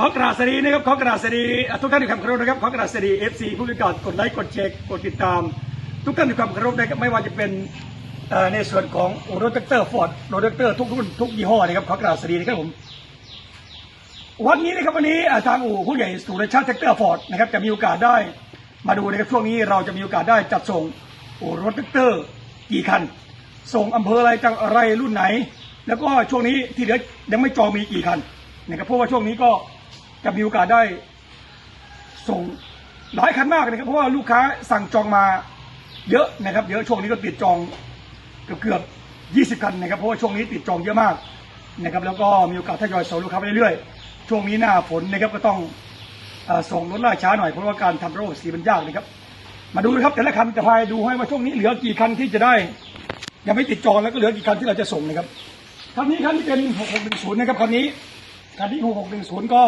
ขอกราบสวัสดีนะครับขอกราบสวัสดีทุกท่านที่ความเคารพนะครับขอกราบสวัสดีเอฟซีผู้ประกาศกดไลค์กดแชร์กดติดตาม ทุกท่านที่ความเคารพนะครับไม่ว่าจะเป็นในส่วนของรถแท็กเตอร์ฟอร์ดรถแท็กเตอร์ทุกรุ่นทุกยี่ห้อนะครับขอกราบสวัสดีนะครับผมวันนี้นะครับวันนี้ทางอู่ผู้ใหญ่สุรชาติแท็กเตอร์ฟอร์ดนะครับจะมีโอกาสได้มาดูนะครับช่วงนี้เราจะมีโอกาสได้จัดส่งอู่รถแท็กเตอร์กี่คัน ส่งอำเภออะไรจังอะไรรุ่นไหน แล้วก็ช่วงนี้ที่เหลือยังไม่จองมีกี่คันนะครับเพราะว่าช่วงนี้ก็ จะมีโอกาสได้ส่งหลายคันมากนะครับ เพราะว่าลูกค้าสั่งจองมาเยอะนะครับ เยอะช่วงนี้ก็ติดจองเกือบเกือบ20คันนะครับ เพราะว่าช่วงนี้ติดจองเยอะมากนะครับ แล้วก็มีโอกาสทยอยส่งลูกค้าไปเรื่อยๆ ช่วงนี้หน้าฝนนะครับก็ต้องอส่งรถล่าช้าหน่อยเพราะว่าการทำระบบสีมันยากนะครับ มาดูนะครับแต่ละคันจะพายดูให้ว่าช่วงนี้เหลือกี่คันที่จะได้ยังไม่ติดจองแล้วก็เหลือกี่คันที่เราจะส่งนะครับคันนี้คันที่เป็น 6610 นะครับคันนี้คันนี้6610 ก็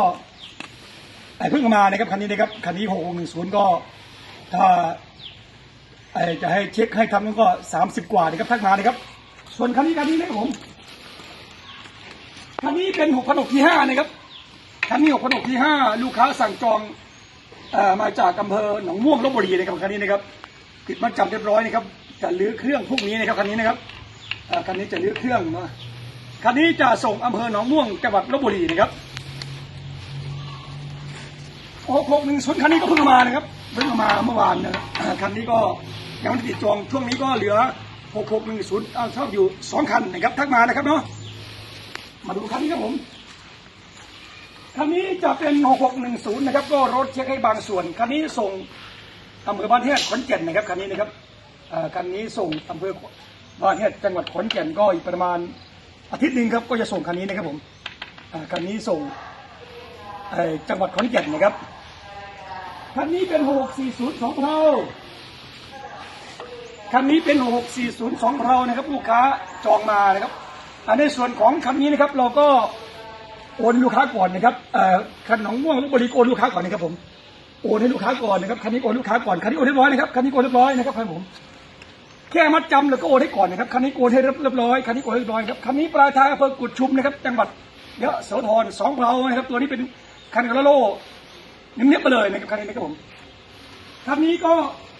แต่เพิ่งมานะครับคันนี้นะครับคันนี้6610ก็ถ้าเอ่อจะให้เช็คให้ทำนั้นก็30กว่านะครับทักมานะครับ ส่วนคันนี้คันนี้นะครับผมคันนี้เป็น6,600ที่5นะครับคันนี้6,600ที่5ลูกค้าสั่งจองอมาจากอำเภอหนองม่วงลบบุรีนะครับคันนี้นะครับติดมัดจำเรียบร้อยนะครับจะลื้อเครื่องพวกนี้นะครับคันนี้นะครับคันนี้จะลื้อเครื่องมาคันนี้จะส่งอำเภอหนองม่วงจังหวัดลบบุรีนะครับ หกหกหนึ่งศูนย์คันนี้ก็เพิ่งมานะครับเพิ่งมาเมื่อวานนะครับคันนี้ก็ยังไม่ติดจองช่วงนี้ก็เหลือหกหกหนึ่งศูนย์ชอบอยู่สองคันนะครับทักมานะครับเนาะมาดูคันนี้ครับผมคันนี้จะเป็น6610นะครับ ก็รถเช็คให้บางส่วนคันนี้ส่งอำเภอบ้านแฮดขอนแก่นนะครับคันนี้นะครับคันนี้ส่งอำเภอบ้านแฮดจังหวัดขอนแก่นก็อีกประมาณอาทิตย์หนึ่งครับก็จะส่งคันนี้นะครับผมคันนี้ส่งจังหวัดขอนแก่นนะครับ คันนี้เป็น6640สองเพรา คันนี้เป็น6640สองเพรานะครับ ลูกค้าจองมานะครับอ่าในส่วนของคันนี้นะครับ เราก็โอนลูกค้าก่อนนะครับคันหนองม่วงลพบุรีโอนลูกค้าก่อนนะครับผม โอนให้ลูกค้าก่อนนะครับ คันนี้โอนลูกค้าก่อน คันนี้โอนเรียบร้อยนะครับ คันนี้โอนเรียบร้อยนะครับครับผม แค่มัดจำแล้วก็โอนให้ก่อนนะครับ คันนี้โอนให้เรียบร้อย คันนี้โอนเรียบร้อยครับ คันนี้ปลายทางอำเภอกุดชุมนะครับ จังหวัดยะโสธรสองเพลานะครับ ตัวนี้เป็นคันกระโล เนียบๆไปเลยนะครับคันนี้นะครับผมคันนี้ก็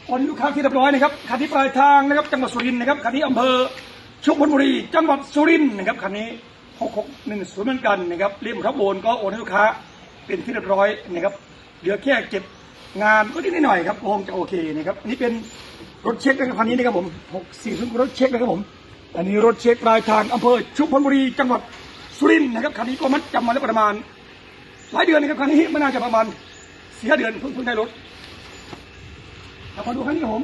โอนลูกค้าที่เรียบร้อยนะครับคันนี้ปลายทางนะครับจังหวัดสุรินทร์นะครับคันนี้อำเภอชุมพลบุรี จังหวัดสุรินทร์นะครับคันนี้6610เหมือนกันนะครับเรียบทับโอนก็โอนให้ลูกค้าเป็นที่เรียบร้อยนะครับเหลือแค่เก็บงานก็นิดหน่อยครับคงจะโอเคนะครับนนี้เป็นรถเช็คนะครับคันนี้นะครับผม640รถเช็คนะครับผมอันนี้รถเช็คปลายทางอำเภอชุมพลบุรี จังหวัดสุรินทร์นะครับคันนี้ก็มัดจำมาแล้วประมาณหลายเดือนนะครับคันนี้ไม่น่าจะประมาณ สี่ห้าเดือนเพิ่งเพิ่งได้รถเอามาดูคันนี้ผม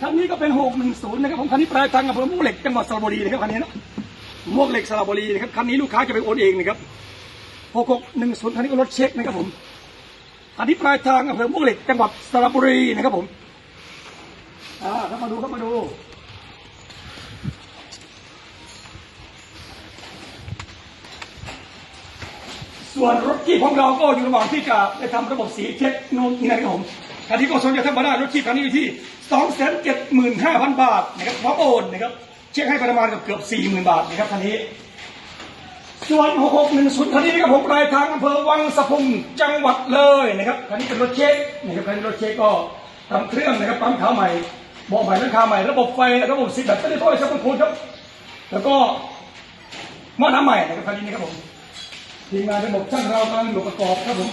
คันนี้ก็เป็น610นะครับผมคันนี้ปลายทางอำเภอม่วงเหล็กจังหวัดสระบุรีนะครับคันนี้นะมวงเหล็กสระบุรีนะครับคันนี้ลูกค้าจะไปโอนเองนะครับ6610คันนี้ก็รถเช็คนะครับผมคันนี้ปลายทางอำเภอม่วงเหล็กจังหวัดสระบุรีนะครับผมอ่าเข้ามาดูเข้ามาดู ส่วนรถที่ของเราก็อยู่ระหว่างที่จะได้ทำระบบสีเช็คนู่นนี่นะครับผมคันนี้ก็สนใจท่านมาได้รถที่คันนี้อยู่ที่สองแสนเจ็ดหมื่นห้าพันบาทนะครับพร้อมโอนนะครับเช็คให้ประมาณกือบเกือบสี่หมื่นบาทนะครับคันนี้ ส่วนหกหกหนึ่งศูนย์คันนี้นะครับผมปลายทางอำเภอวังสะพุงจังหวัดเลยนะครับคันนี้เป็นรถเช็คนะครับคันนี้รถเช็คก็ทำเครื่องนะครับปั๊มเท้าใหม่บาะใหม่หลังคาใหม่ระบบไฟระบบสีแบบไม่ได้ถ้อยสักคนครับแล้วก็หม้อน้ำใหม่นะครับคันนี้นะครับผม ทีมงานระบบช่างเรากำลังอยู่ประกอบครับผม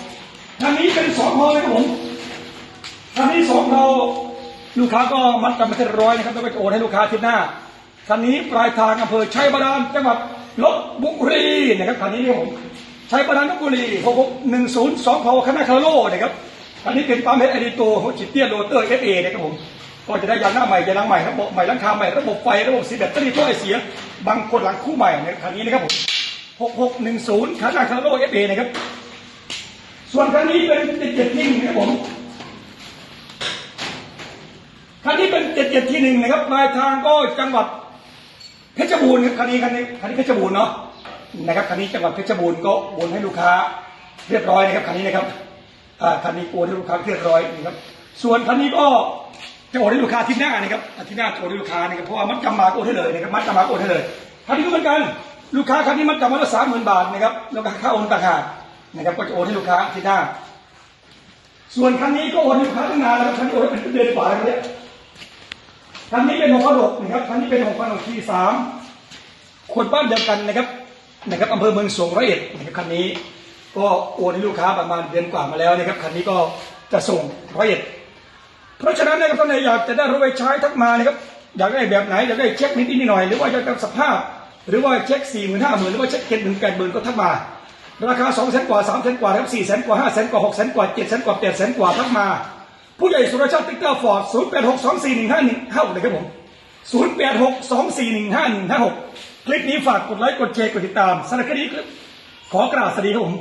คันนี้เป็นสองพอนะครับผมคันนี้สองเราลูกค้าก็มัดกันมาเรียบร้อยนะครับแล้วก็จะโอนให้ลูกค้าทิตย์หน้าคันนี้ปลายทางอำเภอชัยบาดาลจังหวัดลบบุรีนะครับคันนี้นี่ผมชัยบาดาลลบบุรีหกหกหนึ่งศูนย์สองพอคณะคาร์โลนะครับคันนี้เป็นปั๊มเฮดไอดีโตหัวจิตเตี้ยโรเตอร์เอฟเอนะครับผมก็จะได้ยางหน้าใหม่ยางหลังใหม่ระบบใหม่หลังคาใหม่ระบบไฟระบบสีแบตเตอรี่ถ้อยเสียบางคนหลังคู่ใหม่ในคันนี้นะครับผม 6610คานาคาโลเอฟเอนะครับ ส่วนคันนี้เป็น 77 ที่หนึ่งนะครับผม คันนี้เป็น 77 ที่หนึ่งนะครับปลายทางก็จังหวัดเพชรบูรณ์ครับคันนี้คันนี้คันนี้เพชรบูรณ์เนาะนะครับคันนี้จังหวัดเพชรบูรณ์ก็โอนให้ลูกค้าเรียบร้อยนะครับคันนี้นะครับคันนี้โอนให้ลูกค้าเรียบร้อยนะครับ ส่วนคันนี้ก็จะโอนให้ลูกค้าที่หน้านะครับที่หน้าโอนให้ลูกค้านะครับเพราะว่ามัดจำมาโอนให้เลยนะครับมัดจำมาโอนให้เลยคันนี้ก็เหมือนกัน ลูกค้าคันนี้มันกลับมาและสามหมื่นบาทนะครับแล้วก็ค่าโอนต่างหากนะครับก็จะโอนให้ลูกค้าที่หน้า ส่วนคันนี้ก็โอนให้ลูกค้าตั้งนานแล้วครับคันนี้โอนเป็นเดือนกว่าแล้วเนี่ยคันนี้เป็นหกพันหกนะครับคันนี้เป็นหกพันหกที่สามคนบ้านเดียวกันนะครับนะครับอำเภอเมืองสงร้อยเอ็ดนะครับคันนี้ก็โอนให้ลูกค้าประมาณเดือนกว่ามาแล้วนะครับคันนี้ก็จะส่งร้อยเอ็ดเพราะฉะนั้นนะครับท่านใดอยากจะได้รถไฟใช้ทักมานะครับอยากได้แบบไหนอยากได้เช็คนิดนิดหน่อยหรือว่าอยากได้สภาพ หรือว่าเช็คสี่หมื่นห้าหมื่นหรือว่าเช็คเจ็ดหมื่นแปดหมื่นก็ทักมา ราคาสองแสนกว่าสามแสนกว่าครับสี่แสนกว่าห้าแสนกว่าหกแสนกว่าเจ็ดแสนกว่าแปดแสนกว่าทักมา ผู้ใหญ่สุรชาติติ๊กเกอร์ฟอร์ดศูนย์แปดหกสองสี่หนึ่งห้าหนึ่งห้าเลยครับผมศูนย์แปดหกสองสี่หนึ่งห้าหนึ่งห้าหกคลิปนี้ฝากกดไลค์กดแชร์กดติดตามสารคดีขอกราบสวัสดีครับผม